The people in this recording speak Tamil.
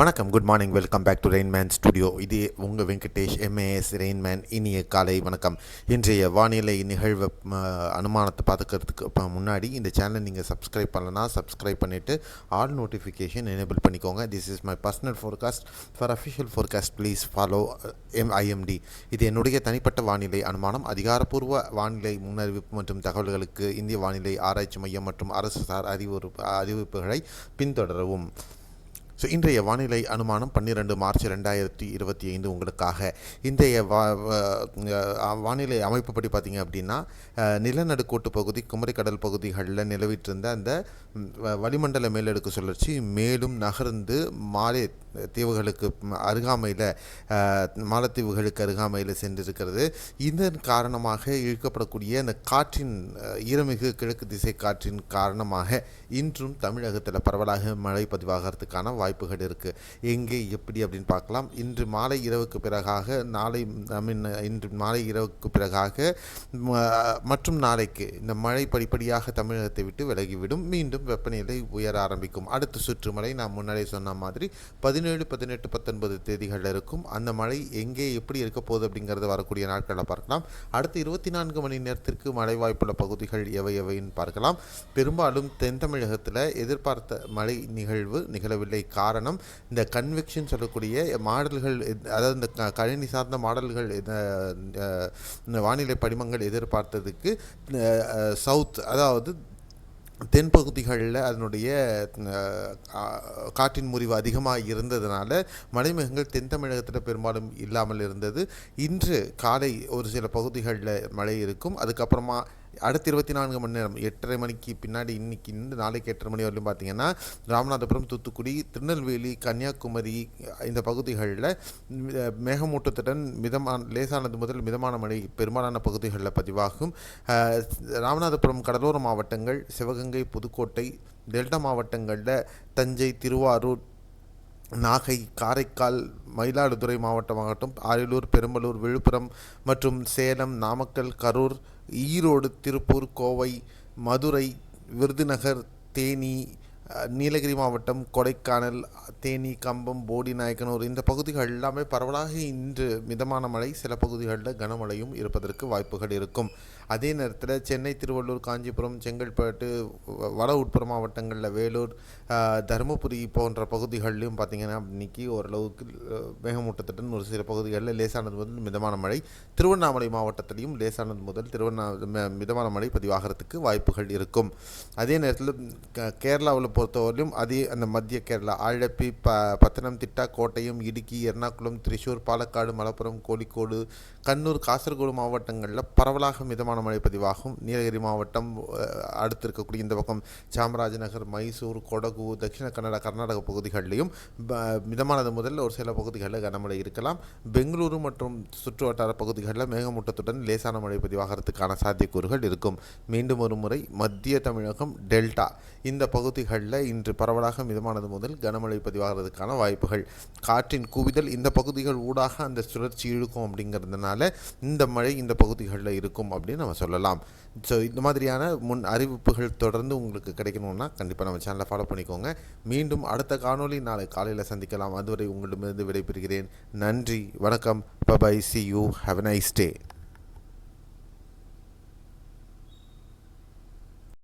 வணக்கம் good morning welcome back to Rainman studio இது உங்கள் வெங்கடேஷ் எம்ஏஎஸ் ரெயின்மேன் இனிய காலை வணக்கம். இன்றைய வானிலை நிகழ்வு அனுமானத்தை பார்த்துக்கிறதுக்கு இப்போ முன்னாடி இந்த சேனலை நீங்கள் சப்ஸ்கிரைப் பண்ணலன்னா சப்ஸ்கிரைப் பண்ணிவிட்டு ஆல் நோட்டிஃபிகேஷன் எனேபிள் பண்ணிக்கோங்க. This is my personal forecast for official forecast please follow M IMD இது என்னுடைய தனிப்பட்ட வானிலை அனுமானம். அதிகாரப்பூர்வ வானிலை முன்னறிவிப்பு மற்றும் தகவல்களுக்கு இந்திய வானிலை ஆராய்ச்சி மையம் மற்றும் அரசு சார் அறிவுறு அறிவிப்புகளை பின்தொடரவும். ஸோ இன்றைய வானிலை அனுமானம் பன்னிரெண்டு மார்ச் ரெண்டாயிரத்தி இருபத்தி ஐந்து உங்களுக்காக. இன்றைய வா வானிலை அமைப்புப்படி பார்த்திங்க அப்படின்னா நிலநடுக்கோட்டு பகுதி குமரிக்கடல் பகுதிகளில் நிலவிட்டிருந்த அந்த வ- வளிமண்டல மேலடுக்கு சுழற்சி மேலும் நகர்ந்து மாலே தீவுகளுக்கு அருகாமையில் மாலத்தீவுகளுக்கு அருகாமையில் சென்றிருக்கிறது. இதன் காரணமாக இழுக்கப்படக்கூடிய அந்த காற்றின் ஈரமிகு கிழக்கு திசை காற்றின் காரணமாக இன்றும் தமிழகத்தில் பரவலாக மழை பதிவாகிறதுக்கான வாய்ப்புகள் இருக்குது எங்கே எப்படி அப்படின்னு பார்க்கலாம். இன்று மாலை இரவுக்கு பிறகாக நாளை ஐ மீன் இன்று மாலை இரவுக்கு பிறகாக மற்றும் நாளைக்கு இந்த மழை படிப்படியாக தமிழகத்தை விட்டு விலகிவிடும். மீண்டும் வெப்பநிலை உயர ஆரம்பிக்கும். அடுத்த சுற்று மழை நான் முன்னாடியே சொன்ன மாதிரி பதினேழு பதினெட்டு பத்தொன்பது தேதிகளில் இருக்கும். அந்த மழை எங்கே எப்படி இருக்க போகுது அப்படிங்கிறத வரக்கூடிய நாட்களில் பார்க்கலாம். அடுத்த இருபத்தி நான்கு மணி நேரத்திற்கு மழை வாய்ப்புள்ள பகுதிகள் எவை எவைன்னு பார்க்கலாம். பெரும்பாலும் தென் தமிழகத்தில் எதிர்பார்த்த மழை நிகழ்வு நிகழவில்லை. காரணம் இந்த கன்வெக்ஷன் சொல்லக்கூடிய மாடல்கள் அதாவது இந்த க- கணினி சார்ந்த மாடல்கள் இந்த இந்த வானிலை படிமங்கள் எதிர்பார்த்ததுக்கு சவுத் அதாவது தென்பகுதிகளில் அதனுடைய காற்றின் முறிவு அதிகமாக இருந்ததுனால மலைமேகங்கள் தென் தமிழகத்தில் பெரும்பாலும் இல்லாமல் இருந்தது. இன்று காலை ஒரு சில பகுதிகளில் மழை இருக்கும். அதுக்கப்புறமா அடுத்த இருபத்தி நான்கு மணி நேரம் எட்டரை மணிக்கு பின்னாடி இன்னைக்கு இன்று நாளைக்கு எட்டரை மணி வரையும் பார்த்தீங்கன்னா ராமநாதபுரம் தூத்துக்குடி திருநெல்வேலி கன்னியாகுமரி இந்த பகுதிகளில் மேகமூட்டத்துடன் மிதமான லேசானது முதல் மிதமான மழை பெரும்பாலான பகுதிகளில் பதிவாகும். ராமநாதபுரம் கடலோர மாவட்டங்கள் சிவகங்கை புதுக்கோட்டை டெல்டா மாவட்டங்களில் தஞ்சை திருவாரூர் நாகை காரைக்கால் மயிலாடுதுறை மாவட்டமாகட்டும் அரியலூர் பெரம்பலூர் விழுப்புரம் மற்றும் சேலம் நாமக்கல் கரூர் ஈரோடு திருப்பூர் கோவை மதுரை விருதுநகர் தேனி நீலகிரி மாவட்டம் கொடைக்கானல் தேனி கம்பம் போடி நாயக்கனூர் இந்த பகுதிகள் எல்லாமே பரவலாக இன்று மிதமான மழை. சில பகுதிகளில் கனமழையும் இருப்பதற்கு வாய்ப்புகள் இருக்கும். அதே நேரத்தில் சென்னை திருவள்ளூர் காஞ்சிபுரம் செங்கல்பட்டு வட உட்புற மாவட்டங்களில் வேலூர் தருமபுரி போன்ற பகுதிகளிலும் பார்த்தீங்கன்னா இன்றைக்கி ஓரளவுக்கு மேகமூட்டத்துடன் ஒரு சில பகுதிகளில் லேசானது முதல் மிதமான மழை. திருவண்ணாமலை மாவட்டத்திலையும் லேசானது முதல் திருவண்ணா மிதமான மழை பதிவாகிறதுக்கு வாய்ப்புகள் இருக்கும். அதே நேரத்தில் க- கேரளாவில் பொறுத்தவரையிலும் அதே அந்த மத்திய கேரளா ஆழப்பி ப பத்தனம்திட்டா கோட்டயம் இடுக்கி எர்ணாகுளம் திரிசூர் பாலக்காடு மலப்புரம் கோழிக்கோடு கண்ணூர் காசர்கோடு மாவட்டங்களில் பரவலாக மிதமான மழை பதிவாகும். நீலகிரி மாவட்டம் அடுத்து இருக்கக்கூடிய இந்த பக்கம் சாமராஜநகர் மைசூர் கொடகு தட்சிண கன்னடா கர்நாடக பகுதிகளிலையும் மிதமானது முதல்ல ஒரு சில பகுதிகளில் கனமழை இருக்கலாம். பெங்களூரு மற்றும் சுற்று வட்டார பகுதிகளில் மேகமூட்டத்துடன் லேசான மழை பதிவாகிறதுக்கான சாத்தியக்கூறுகள் இருக்கும். மீண்டும் ஒரு முறை மத்திய தமிழகம் டெல்டா இந்த பகுதிகளில் இன்று பரவலாக மிதமானது முதல் கனமழை பதிவாகிறதுக்கான வாய்ப்புகள். காற்றின் குவிதல் இந்த பகுதிகள் ஊடாக அந்த சுழற்சி இழுக்கும் அப்படிங்கிறதுனால இந்த மழை இந்த பகுதிகளில் இருக்கும் அப்படின்னு நம்ம சொல்லலாம். ஸோ இந்த மாதிரியான முன் அறிவிப்புகள் தொடர்ந்து உங்களுக்கு கிடைக்கணும்னா கண்டிப்பாக நம்ம சேனலை ஃபாலோ பண்ணிக்கோங்க. மீண்டும் அடுத்த காணொளி நாளை காலையில் சந்திக்கலாம். அதுவரை உங்களிடமிருந்து விடைபெறுகிறேன். நன்றி வணக்கம். Bye bye see you have nice day